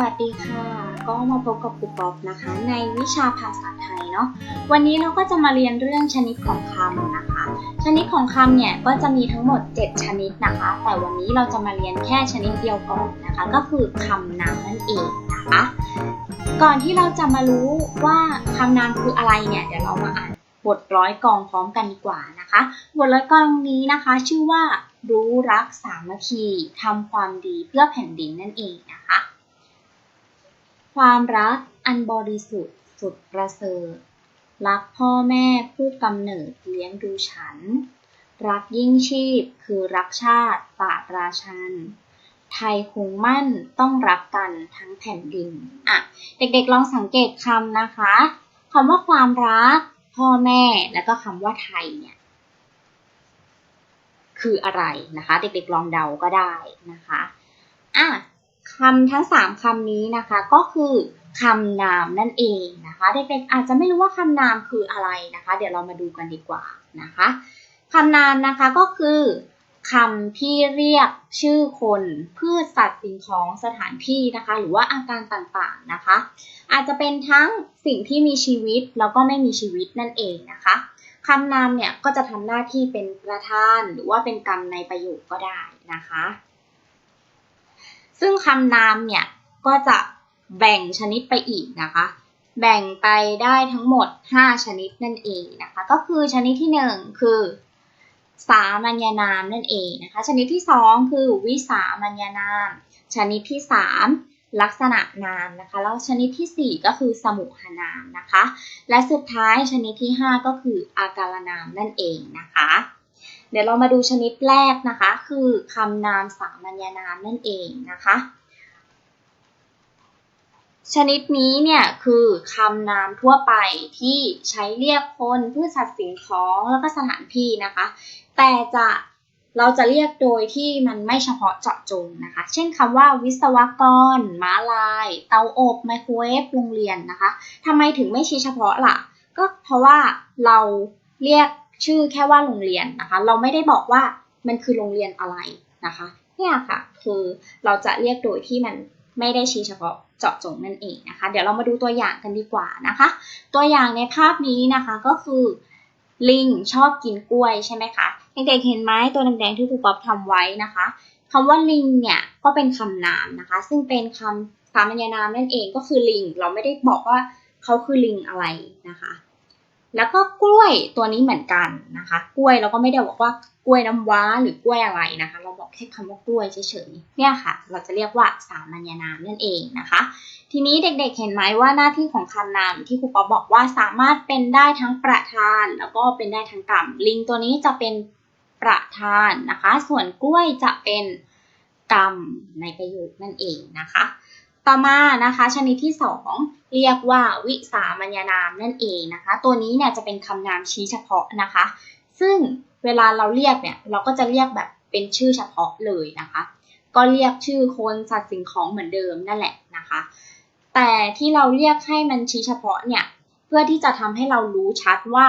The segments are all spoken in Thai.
วัสดีค่ะ ก็มาพบกับครูป๊อปนะคะ ในวิชาภาษาไทยเนาะวันนี้เราก็จะมาเรียนเรื่องชนิดของคำนะคะ ชนิดของคำเนี่ยก็จะมีทั้งหมด 7 ชนิดนะคะ แต่วันนี้เราจะมาเรียนแค่ชนิดเดียวก่อนนะคะ ก็คือคำนามนั่นเองนะคะ ก่อนที่เราจะมารู้ว่าคำนามคืออะไรเนี่ยเดี๋ยวเรามาอ่านบทร้อยกองพร้อมกันดีกว่านะคะ บทร้อยกองนี้นะคะ ชื่อว่ารู้รักสามัคคีทำความดีเพื่อแผ่นดินนั่นเองนะคะ ความรักอันบริสุทธิ์สุดประเสริฐ รักพ่อแม่ผู้กำเนิดเลี้ยงดูฉัน รักยิ่งชีพคือรักชาติปราราชัน ไทยคงมั่นต้องรักกันทั้งแผ่นดิน อะ เด็กๆลองสังเกตคำนะคะคำว่าความรัก พ่อแม่แล้วก็คำว่าไทยเนี่ยคืออะไรนะคะ เด็กๆลองเดาก็ได้นะคะ อะ คำทั้งสามคำนี้นะคะก็คือคำนามนั่นเองนะคะเด็กๆอาจจะไม่รู้ว่าคำนามคืออะไรนะคะ เดี๋ยวเรามาดูกันดีกว่านะคะคำนามนะคะก็คือคำที่เรียกชื่อคนพืชสัตว์สิ่งของสถานที่นะคะ หรือว่าอาการต่างๆนะคะ อาจจะเป็นทั้งสิ่งที่มีชีวิตแล้วก็ไม่มีชีวิตนั่นเองนะคะคำนามเนี่ยก็จะทำหน้าที่เป็นประธาน หรือว่าเป็นกรรมในประโยคก็ได้นะคะ ซึ่งคำนามเนี่ยก็จะแบ่งชนิดไปอีกนะคะ แบ่งไปได้ทั้งหมด 5 ชนิดนั่นเองนะคะ ก็คือชนิดที่ 1 คือ สามัญญานามนั่นเองนะคะ ชนิดที่ 2 คือวิสามัญญานาม ชนิดที่ 3 ลักษณะนามนะคะ แล้วชนิดที่ 4 ก็คือสมุหนามนะคะ และสุดท้ายชนิดที่ 5 ก็คืออาการนามนั่นเองนะคะ เดี๋ยวเรามาดูชนิดแรกนะคะ คือคำนามสามัญนามนั่นเองนะคะ ชนิดนี้เนี่ยคือคำนามทั่วไปที่ใช้เรียกคนพืชสัตว์สิ่งของแล้วก็สถานที่นะคะ แต่จะเราจะเรียกโดยที่มันไม่เฉพาะเจาะจงนะคะ เช่นคำว่าวิศวกร ม้าลาย เตาอบไมโครเวฟ โรงเรียนนะคะทำไมถึงไม่ชี้เฉพาะล่ะ ก็เพราะว่าเราเรียก ชื่อแค่ว่าโรงเรียนนะคะ เราไม่ได้บอกว่ามันคือโรงเรียนอะไรนะคะ เนี่ยค่ะ คือเราจะเรียกโดยที่มันไม่ได้ชี้เฉพาะเจาะจงนั่นเองนะคะ เดี๋ยวเรามาดูตัวอย่างกันดีกว่านะคะ ตัวอย่างในภาพนี้นะคะก็คือลิงชอบกินกล้วยใช่ไหมคะเด็กๆเห็นไหมตัวแดงๆที่ครูป๊อปทำไว้นะคะคำว่าลิงเนี่ยก็เป็นคำนามนะคะ ซึ่งเป็นคำสามัญนามนั่นเองก็คือลิง เราไม่ได้บอกว่าเขาคือลิงอะไรนะคะ แล้วก็กล้วยตัวนี้เหมือนกันนะคะ กล้วยเราก็ไม่ได้บอกว่ากล้วยน้ำว้าหรือกล้วยอะไรนะคะ เราบอกแค่คำว่ากล้วยเฉยๆเนี่ยค่ะ เราจะเรียกว่าสามัญนามนั่นเองนะคะ ทีนี้เด็กๆเห็นไหมว่าหน้าที่ของคำนามที่ครูป๊อปบอกว่าสามารถเป็นได้ทั้งประธาน แล้วก็เป็นได้ทั้งกรรมลิงตัวนี้จะเป็นประธานนะคะ ส่วนกล้วยจะเป็นกรรมในประโยคนั่นเองนะคะ ต่อมานะคะชนิดที่ 2 เรียกว่าวิสามัญนามนั่นเองนะคะ ตัวนี้เนี่ยจะเป็นคำนามชี้เฉพาะนะคะ ซึ่งเวลาเราเรียกเนี่ยเราก็จะเรียกแบบเป็นชื่อเฉพาะเลยนะคะ ก็เรียกชื่อคนสัตว์สิ่งของเหมือนเดิมนั่นแหละนะคะ แต่ที่เราเรียกให้มันชี้เฉพาะเนี่ยเพื่อที่จะทำให้เรารู้ชัดว่า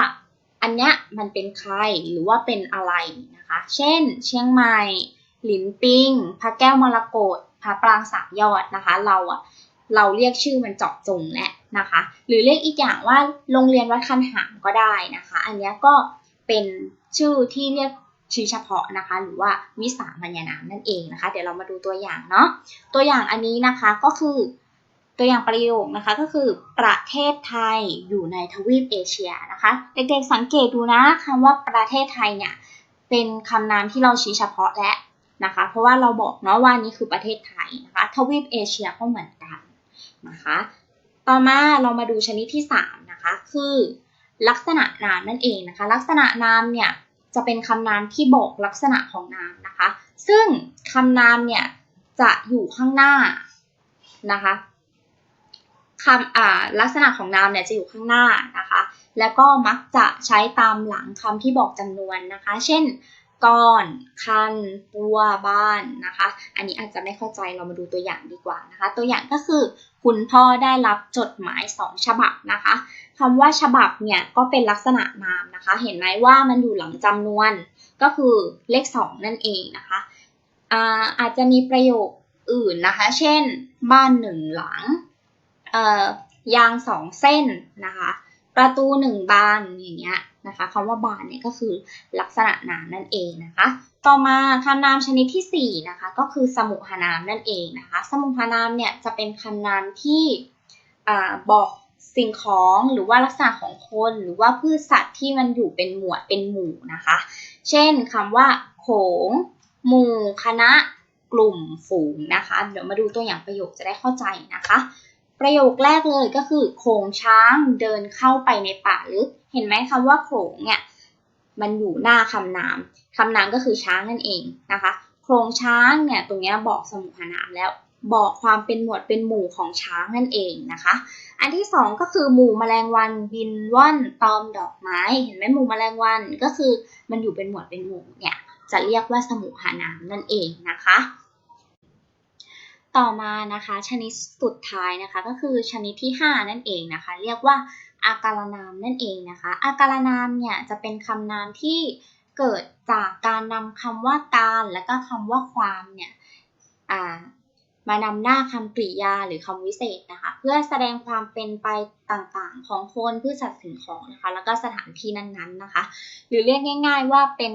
อันเนี้ยมันเป็นใครหรือว่าเป็นอะไรนะคะ เช่น เชียงใหม่ หลินปิงพระแก้วมรกต พระปรางสามยอดนะคะ เราอะเราเรียกชื่อมันเจาะจงแหละนะคะ หรือเรียกอีกอย่างว่าโรงเรียนวัดคันหามก็ได้นะคะ อันนี้ก็เป็นชื่อที่เรียกชี้เฉพาะนะคะ หรือว่าวิสามัญนามนั่นเองนะคะ เดี๋ยวเรามาดูตัวอย่างเนาะตัวอย่างอันนี้นะคะก็คือตัวอย่างประโยคนะคะก็คือประเทศไทยอยู่ในทวีปเอเชียนะคะ เด็กๆสังเกตดูนะคำว่าประเทศไทยเนี่ยเป็นคำนามที่เราชี้เฉพาะและ นะคะ เพราะว่าเราบอกเนาะว่านี่คือประเทศไทยนะคะทวีปเอเชียก็เหมือนกันนะคะ ต่อมาเรามาดูชนิดที่3นะคะคือลักษณะนามนั่นเองนะคะ ลักษณะนามเนี่ยจะเป็นคำนามที่บอกลักษณะของนามนะคะ ซึ่งคำนามเนี่ยจะอยู่ข้างหน้านะคะคำอ่าลักษณะของนามเนี่ยจะอยู่ข้างหน้านะคะ แล้วก็มักจะใช้ตามหลังคำที่บอกจำนวนนะคะ เช่น ก้อน คันตัว บ้านนะคะ อันนี้อาจจะไม่เข้าใจเรามาดูตัวอย่างดีกว่านะคะ ตัวอย่างก็คือ คุณพ่อได้รับจดหมายสองฉบับนะคะคำว่าฉบับเนี่ยก็เป็นลักษณะนามนะคะ เห็นไหมว่ามันอยู่หลังจำนวน ก็คือเลข 2 นั่นเองนะคะอาอาจจะมีประโยคอื่นนะคะ เช่น บ้านหนึ่งหลังยางสองเส้นนะคะ ประตูหนึ่งบานอย่างเงี้ยนะคะคำว่าบานเนี่ยก็คือลักษณะนามนั่นเองนะคะ ต่อมาคำนามชนิดที่4นะคะก็คือสมุหนามนั่นเองนะคะ สมุหนามเนี่ยจะเป็นคำนามที่บอกสิ่งของหรือว่าลักษณะของคนหรือว่าพืชสัตว์ที่มันอยู่เป็นหมวดเป็นหมู่นะคะ เช่นคำว่าโขง หมู่ คณะ กลุ่ม ฝูงนะคะ เดี๋ยวมาดูตัวอย่างประโยคจะได้เข้าใจนะคะ ประโยคแรกเลยก็คือโขงช้างเดินเข้าไปในป่าลึก เห็นไหมคำว่าโขงเนี่ยมันอยู่หน้าคำนามคำนามก็คือช้างนั่นเองนะคะ โครงช้างเนี่ยตรงนี้บอกสมุหนามแล้ว บอกความเป็นหมวดเป็นหมู่ของช้างนั่นเองนะคะ อันที่สองก็คือหมู่แมลงวันบินว่อนตอมดอกไม้ เห็นไหมหมู่แมลงวันก็คือมันอยู่เป็นหมวดเป็นหมู่เนี่ยจะเรียกว่าสมุหานามนั่นเองนะคะ ต่อมานะคะชนิดสุดท้ายนะคะก็คือชนิดที่ 5 นั่นเองนะคะ เรียกว่าอาการนามนั่นเองนะคะ อาการนามเนี่ยจะเป็นคำนามที่เกิดจากการนำคำว่าการและก็คำว่าความเนี่ยมานำหน้าคำกริยาหรือคำวิเศษนะคะ เพื่อแสดงความเป็นไปต่างๆ ของคนพืชสัตว์สิ่งของนะคะ แล้วก็สถานที่นั้นๆนะคะ หรือเรียกง่าย ๆ ว่าเป็น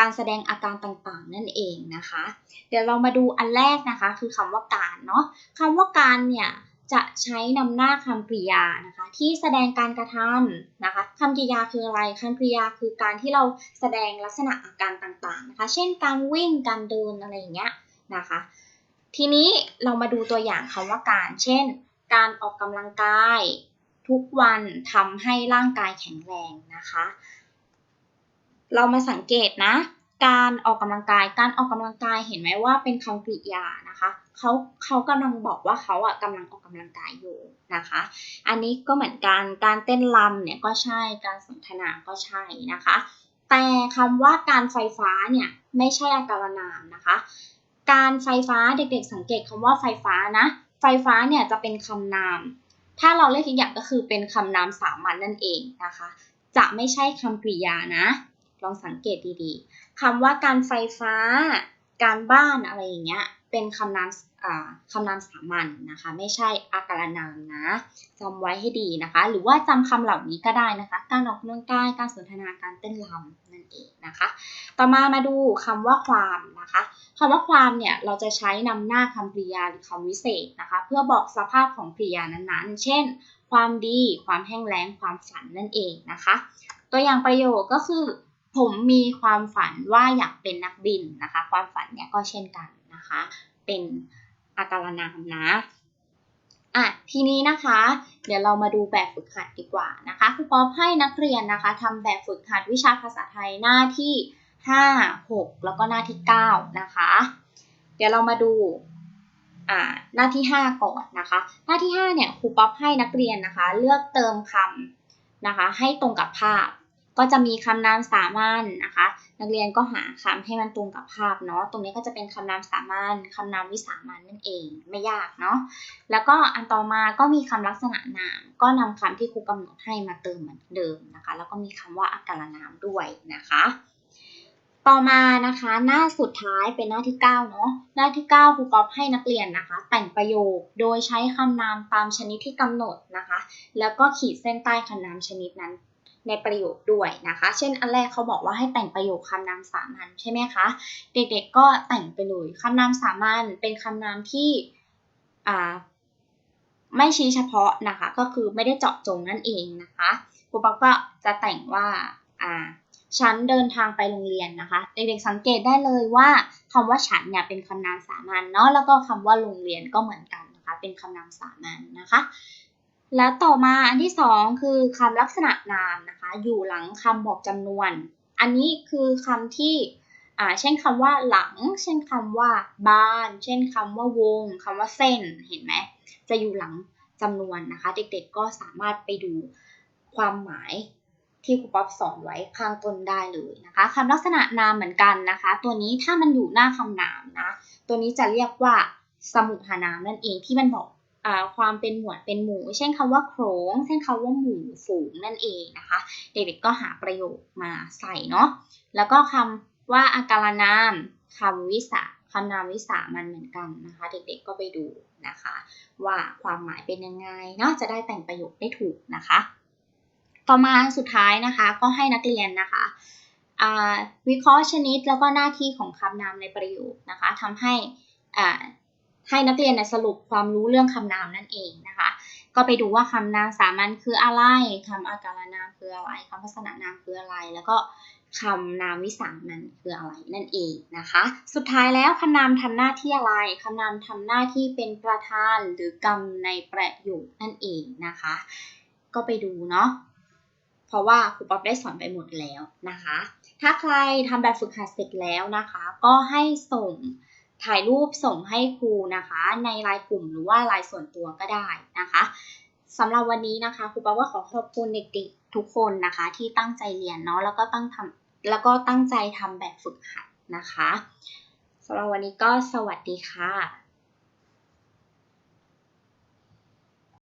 การแสดงอาการต่างๆ นั่นเองนะคะ เดี๋ยวเรามาดูอันแรกนะคะ คือคำว่าการเนาะคำว่าการเนี่ยจะใช้นำหน้าคำกริยานะคะ ที่แสดงการกระทำนะคะคำกริยาคืออะไรคำกริยาคือการที่เราแสดงลักษณะอาการต่างๆนะคะ เช่นการวิ่งการเดินอะไรอย่างเงี้ยนะคะ ทีนี้เรามาดูตัวอย่างคำว่าการ เช่น การออกกำลังกาย ทุกวันทำให้ร่างกายแข็งแรงนะคะ เรามาสังเกตนะ การออกกำลังกาย การออกกำลังกายเห็นไหมว่าเป็นคำกริยานะคะเขาเขากำลังบอกว่าเขาอะกำลังออกกำลังกายอยู่นะคะ อันนี้ก็เหมือนกันการเต้นรำเนี่ยก็ใช่การสนทนาก็ใช่นะคะ แต่คำว่าการไฟฟ้าเนี่ยไม่ใช่อาการนามนะคะ การไฟฟ้าเด็กๆสังเกตคำว่าไฟฟ้านะ ไฟฟ้าเนี่ยจะเป็นคำนาม ถ้าเราเรียกอีกอย่างก็คือเป็นคำนามสามัญนนั่นเองนะคะ จะไม่ใช่คำกริยานะ ลองสังเกตดีๆคำว่าการไฟฟ้า การบ้านอะไรอย่างเงี้ย เป็นคำนามคำนามสามัญนนะคะ ไม่ใช่อาการนามนะจำไว้ให้ดีนะคะ หรือว่าจำคำเหล่านี้ก็ได้นะคะ การออกกำลังกายการสนทนาการเต้นรำนั่นเองนะคะ ต่อมามาดูคำว่าความนะคะคำว่าความเนี่ยเราจะใช้นำหน้าคำกริยาหรือคำวิเศษนะคะ เพื่อบอกสภาพของกริยานั้นๆ เช่น ความดี ความแห้งแล้ง ความฝันนั่นเองนะคะ ตัวอย่างประโยคก็คือ ผมมีความฝันว่าอยากเป็นนักบินนะคะ ความฝันเนี่ยก็เช่นกันนะคะ เป็นอาการนามนะอะทีนี้นะคะ เดี๋ยวเรามาดูแบบฝึกหัดดีกว่านะคะครูป๊อปให้นักเรียนนะคะทำแบบฝึกหัดวิชาภาษาไทยหน้าที่ 5 6 แล้วก็หน้าที่ 9 นะคะ เดี๋ยวเรามาดูหน้าที่ 5 ก่อนนะคะ หน้าที่ 5 เนี่ยครูป๊อปให้นักเรียนนะคะ เลือกเติมคำนะคะ ให้ตรงกับภาพ ก็จะมีคำนามสามัญนนะคะ นักเรียนก็หาคำให้มันตรงกับภาพเนาะตรงนี้ก็จะเป็นคำนามสามัญคำนามวิสามัญนนั่นเองไม่ยากเนาะแล้วก็อันต่อมาก็มีคำลักษณะนาม ก็นำคำที่ครูกำหนดให้มาเติมเหมือนเดิมนะคะ แล้วก็มีคำว่าอาการนามด้วยนะคะต่อมานะคะหน้าสุดท้ายเป็นหน้าที่ 9 เนาะหน้าที่ 9ครูก๊อฟให้นักเรียนนะคะ แต่งประโยคโดยใช้คำนามตามชนิดที่กำหนดนะคะ แล้วก็ขีดเส้นใต้คำนามชนิดนั้น ในประโยคด้วยนะคะ เช่นอันแรกเขาบอกว่าให้แต่งประโยคคำนามสามัญใช่ไหมคะ เด็กๆก็แต่งไปเลยคำนามสามัญเป็นคำนามที่ไม่ชี้เฉพาะนะคะ ก็คือไม่ได้เจาะจงนั่นเองนะคะครูป๊อปก็จะแต่งว่าอ่าฉันเดินทางไปโรงเรียนนะคะ เด็กๆสังเกตได้เลยว่าคำว่าฉันเนี่ยเป็นคำนามสามัญเนาะแล้วก็คำว่าโรงเรียนก็เหมือนกันนะคะ เป็นคำนามสามัญนะคะ แล้วต่อมาอันที่สองคือคำลักษณะนามนะคะ อยู่หลังคำบอกจำนวน อันนี้คือคำที่อ่าเช่นคำว่าหลัง เช่นคำว่าบ้าน เช่นคำว่าวงคำว่าเส้น เห็นไหม จะอยู่หลังจำนวนนะคะ เด็กๆก็สามารถไปดูความหมายที่ครูป๊อปสอนไว้ข้างต้นได้เลยนะคะคำลักษณะนามเหมือนกันนะคะ ตัวนี้ถ้ามันอยู่หน้าคำนามนะ ตัวนี้จะเรียกว่าสมุหานามนั่นเองที่มันบอก ความเป็นหมวดเป็นหมู่ เช่นคำว่าโขงเช่นคำว่าหมู่ฝูงนั่นเองนะคะ เด็กๆก็หาประโยคมาใส่เนาะแล้วก็คำว่าอาการนามคำวิสาคำนามวิสามันเหมือนกันนะคะ เด็กๆก็ไปดูนะคะ ว่าความหมายเป็นยังไงเนาะจะได้แต่งประโยคได้ถูกนะคะ ต่อมาสุดท้ายนะคะ ก็ให้นักเรียนนะคะวิเคราะห์ชนิดแล้วก็หน้าที่ของคำนามในประโยคนะคะทำให้ ให้นักเรียนสรุปความรู้เรื่องคำนามนั่นเองนะคะ ก็ไปดูว่าคำนามสามัญคืออะไรคำอาการนามคืออะไรคำพัฒนานามคืออะไร แล้วก็คำนามวิสามันคืออะไรนั่นเองนะคะ สุดท้ายแล้วคำนามทำหน้าที่อะไรคำนามทำหน้าที่เป็นประธานหรือกรรมในประโยคนั่นเองนะคะ ก็ไปดูเนาะเพราะว่าครูป๊อบได้สอนไปหมดแล้วนะคะ ถ้าใครทำแบบฝึกหัดเสร็จแล้วนะคะ ก็ให้ส่ง ถ่ายรูปส่งให้ครูนะคะ ในไลน์กลุ่มหรือว่าไลน์ส่วนตัวก็ได้นะคะสำหรับวันนี้นะคะครูปาว่าขอขอบคุณเด็กๆทุกคนนะคะ ที่ตั้งใจเรียนเนาะแล้วก็ตั้งทำแล้วก็ตั้งใจทำแบบฝึกหัดนะคะสำหรับวันนี้ก็สวัสดีค่ะ